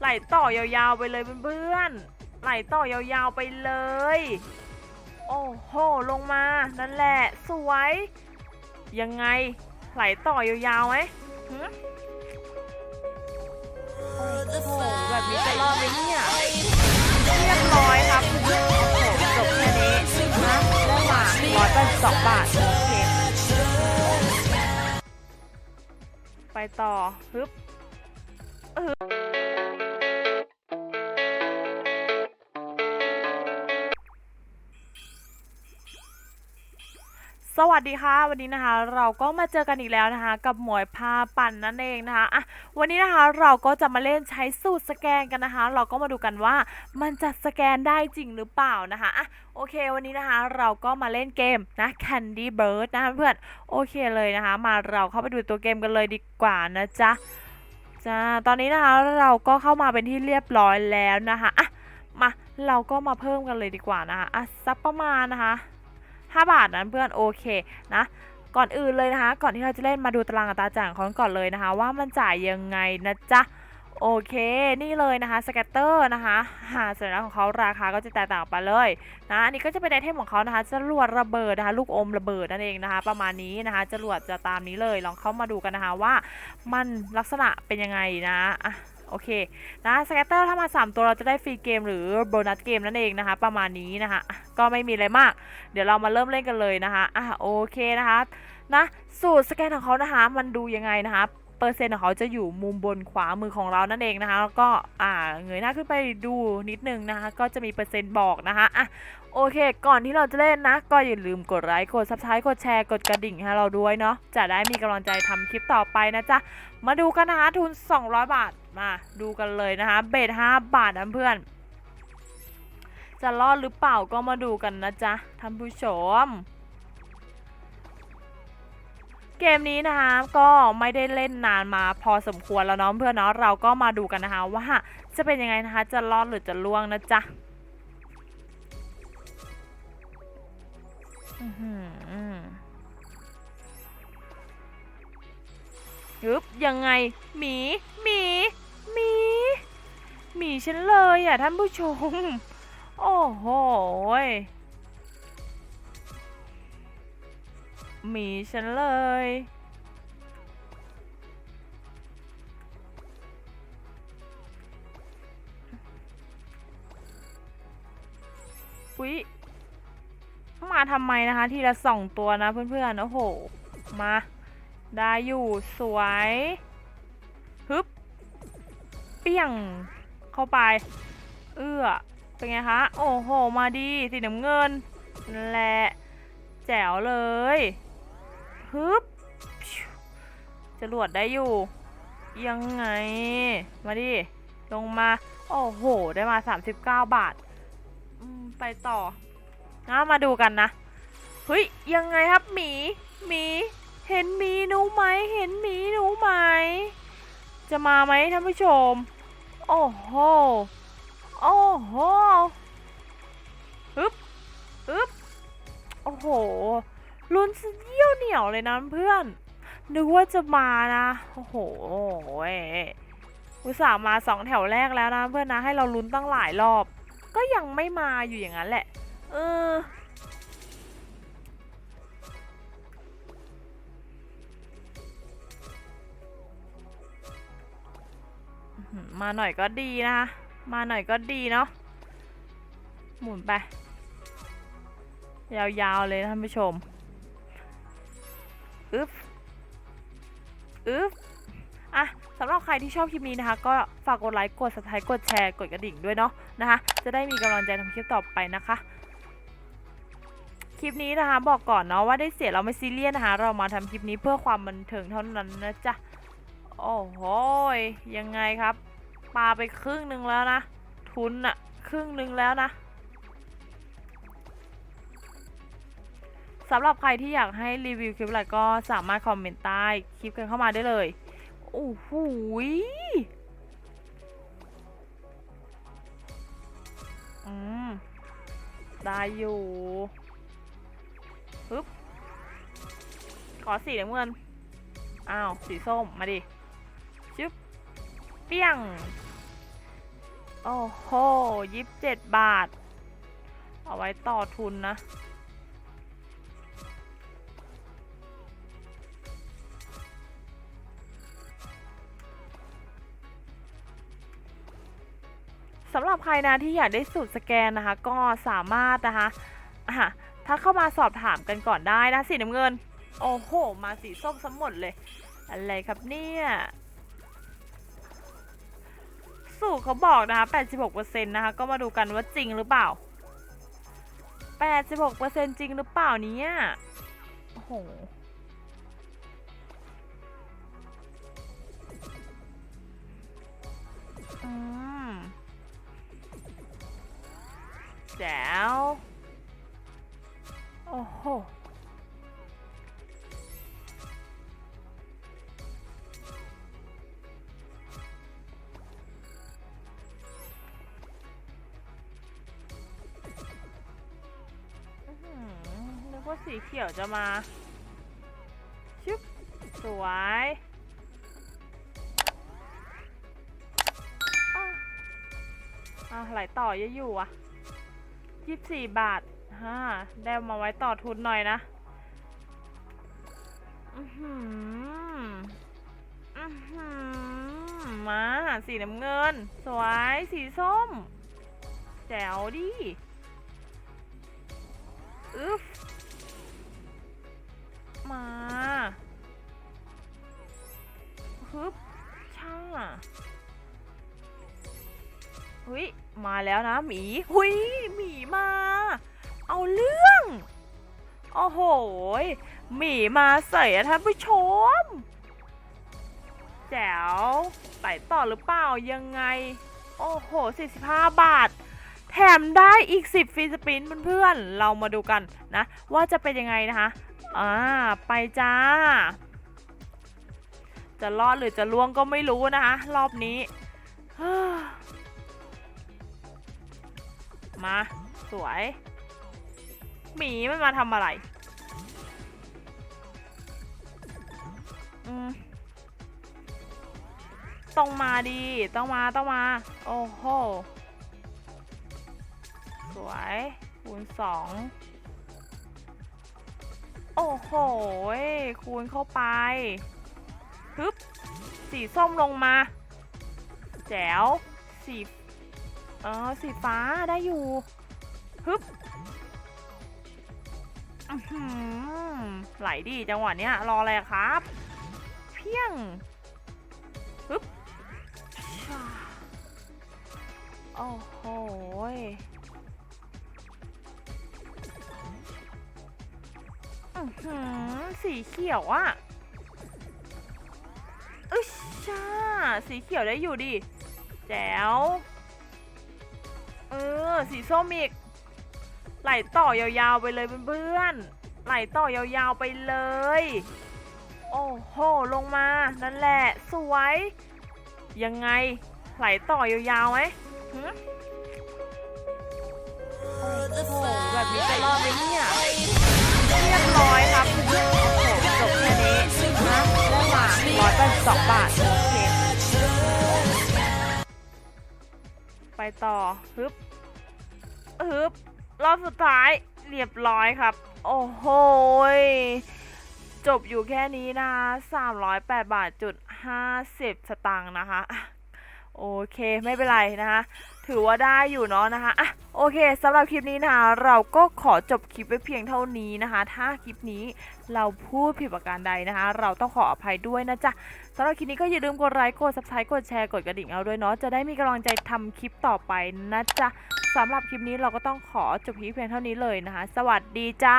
ไหลต่อยาวๆไปเลยเพื่อนๆไหลต่อยาวๆไปเลย โอ้โหลงมานั่นแหละสวย ยังไงไหลต่อยาวๆไหมหึโอ้โหแบบนี้จะรอดไหมเนี่ยเรียบร้อยครับโอ้โหจบแค่นี้นะได้มาร้อยแปดสองบาทโอเคไปต่อฮึบ สวัสดีค่ะ วันนี้นะคะ เราก็มาเจอกันอีกแล้วนะคะ กับหมวยพาปั่นนั่นเองนะคะอะวันนี้นะคะเราก็จะมาเล่นใช้สูตรสแกนกันนะคะ เราก็มาดูกันว่ามันจะสแกนได้จริงหรือเปล่านะคะอะโอเค วันนี้นะคะ เราก็มาเล่นเกมนะ Candy Bird นะคะเพื่อนโอเคเลยนะคะ มาเราเข้าไปดูตัวเกมกันเลยดีกว่านะจ๊ะจ้าตอนนี้นะคะเราก็เข้ามาเป็นที่เรียบร้อยแล้วนะคะอะมาเราก็มาเพิ่มกันเลยดีกว่านะคะอะสักประมาณนะคะ 5 บาทนั้นเพื่อนโอเคนะก่อนอื่นเลยนะคะ ก่อนที่เราจะเล่นมาดูตารางอัตราจ่ายของก่อนเลยนะคะ ว่ามันจ่ายยังไงนะจ๊ะโอเค นี่เลยนะคะสแกตเตอร์นะคะหาสัญลักษณ์ของเขาราคาก็จะแตกต่างไปเลยนะอันนี้ก็จะเป็นไอเทมของเขานะคะจรวดระเบิดนะคะ ลูกอมระเบิดนั่นเองนะคะ ประมาณนี้นะคะจรวดจะตามนี้เลยลองเข้ามาดูกันนะคะว่า มันลักษณะเป็นยังไงนะอะ โอเคนะสแกตเตอร์ถ้ามา 3 ตัวเราจะได้ฟรีเกมหรือโบนัสเกมนั่นเองนะคะ ประมาณนี้นะคะก็ไม่มีอะไรมาก เดี๋ยวเรามาเริ่มเล่นกันเลยนะคะอะโอเคนะคะนะสูตรสแกนของเขานะคะ มันดูยังไงนะคะ เปอร์เซ็นต์ของเขาจะอยู่มุมบนขวามือของเรานั่นเองนะคะแล้วก็อ่าเงยหน้าขึ้นไปดูนิดนึงนะคะ ก็จะมีเปอร์เซ็นต์บอกนะคะอะโอเค ก่อนที่เราจะเล่นนะ ก็อย่าลืมกดไลค์กดซับสไครต์กดแชร์กดกระดิ่งให้เราด้วยเนาะจะได้มีกำลังใจทำคลิปต่อไปนะจ๊ะมาดูกันนะคะทุน 200 บาทมาดูกันเลยนะคะเบส5บาทนะเพื่อนจะรอดหรือเปล่าก็มาดูกันนะจ๊ะท่านผู้ชม เกมนี้นะคะก็ไม่ได้เล่นนานมาพอสมควรแล้วเนาะเพื่อนเนาะเราก็มาดูกันนะคะว่าจะเป็นยังไงนะคะ จะรอดหรือจะล่วงนะจ๊ะอื้อหือยึบยังไงหมีหมีหมีหมีฉันเลยอะท่านผู้ชม โอ้โห หมีฉันเลย อุ๊ย มาทำไมนะคะ ทีละสองตัวนะเพื่อนๆ โอ้โห มา ได้อยู่สวย ฮึบ เปี้ยง เข้าไป เอื้อ เป็นไงคะ โอ้โห มาดี สีน้ำเงินนั่นแหละ แจ๋วเลย ฮึบจรวดได้อยู่ ยังไง มาดิ ลงมา โอ้โห ได้มา 39 บาท ไปต่อนะมาดูกันนะเฮ้ย ยังไงครับหมีหมีเห็นหมีหนูไหม เห็นหมีหนูไหม จะมาไหมท่านผู้ชม โอ้โห โอ้โหฮึบฮึบโอ้โห ลุ้นเยี่ยวเหนียวเลยนะเพื่อน นึกว่าจะมานะ โอ้โหอุตส่าห์มาสองแถวแรกแล้วนะเพื่อนนะให้เราลุ้นตั้งหลายรอบ ก็ยังไม่มาอยู่อย่างนั้นแหละ เออมาหน่อยก็ดีนะคะมาหน่อยก็ดีเนาะ หมุนไป ยาวๆเลยท่านผู้ชม อึ๊บอะสำหรับใครที่ชอบคลิปนี้นะคะ ก็ฝากกดไลค์กด subscribe กดแชร์กดกระดิ่งด้วยเนาะนะคะ จะได้มีกำลังใจทำคลิปต่อไปนะคะ คลิปนี้นะคะบอกก่อนเนาะว่าได้เสียเราไม่ซีเรียสนะคะ เรามาทำคลิปนี้เพื่อความบันเทิงเท่านั้นนะจ๊ะโอ้โหยังไงครับปาไปครึ่งหนึ่งแล้วนะ ทุนอะครึ่งหนึ่งแล้วนะ สำหรับใครที่อยากให้รีวิวคลิปอะไรก็สามารถคอมเมนต์ใต้คลิปกันเข้ามาได้เลย โอ้โหอืม ได้อยู่ปึ๊บ ขอสีน้ำเงิน อ้าว สีส้ม มาดิ ชึบ เปี้ยง โอ้โหยิบเจ็ดบาท เอาไว้ต่อทุนนะ ใครนะที่อยากได้สูตรสแกนนะคะ ก็สามารถนะคะอะถ้าเข้ามาสอบถามกันก่อนได้นะสีน้ำเงิน โอ้โห มาสีส้มสมหมดเลย อะไรครับเนี่ยสูตรเขาบอกนะคะ 86%นะคะ ก็มาดูกันว่าจริงหรือเปล่า 86%จริงหรือเปล่านี้โอ้โห แจ๋วโอ้โหอื้อหือนึกว่าสีเขียวจะมา ชึบ สวยอ้าวอะไหลต่อเยอะอยู่อะ ยี่สิบสี่บาทฮ่าได้มาไว้ต่อทุนหน่อยนะมาสีน้ำเงิน สวย สีส้ม แจ๋วดิอึฟมาฮึบช่างเฮ้ยมาแล้วนะหมีหุย โอ้โหยหมีมาใส่ท่านผู้ชม แจ๋วไปต่อหรือเปล่ายังไง โอ้โห 45 บาท แถมได้อีก 10ฟรีสปินเพื่อนๆ เรามาดูกันนะ ว่าจะเป็นยังไงนะคะ อ่า ไปจ้า จะรอดหรือจะล่วงก็ไม่รู้นะคะ รอบนี้ มา สวยหมีมันมาทำอะไร ต้องมาดีต้องมาต้องมา โอ้โห สวยคูณสองโอ้โห คูณเข้าไปฮึบสีส้มลงมา แจ๋วสีเออสีฟ้าได้อยู่ฮึบไหลดีจังหวะเนี้ยรออะไรครับ เพียงฮึบโอ้โหสีเขียวอะอึชชาสีเขียวได้อยู่ดิ แจ๋ว เออ สีส้มอีก ไหลต่อยาวๆไปเลยเพื่อนๆ ไหลต่อยาวๆไปเลย โอ้โห ลงมา นั่นแหละ สวย ยังไง ไหลต่อยาวๆไหมหึโอ้โห แบบนี้จะรอดไหมเนี่ยเรียบร้อยครับโอ้โหจบแค่นี้นะได้หมาร้อยแปดสิบสองบาท โอเค ไปต่อฮึบฮึบรอบสุดท้าย เรียบร้อยครับ โอ้โห จบอยู่แค่นี้นะคะ308 บาทจุด50 สตางค์นะคะอะโอเคไม่เป็นไรนะคะ ถือว่าได้อยู่เนาะนะคะอะโอเคสำหรับคลิปนี้นะคะ เราก็ขอจบคลิปไว้เพียงเท่านี้นะคะ ถ้าคลิปนี้เราพูดผิดประการใดนะคะ เราต้องขออภัยด้วยนะจ๊ะสำหรับคลิปนี้ก็อย่าลืมกดไลค์กด subscribe กดแชร์กดกระดิ่งเอาด้วยเนาะจะได้มีกำลังใจทำคลิปต่อไปนะจ๊ะสำหรับคลิปนี้เราก็ต้องขอจบคลิปเพียงเท่านี้เลยนะคะ สวัสดีจ้า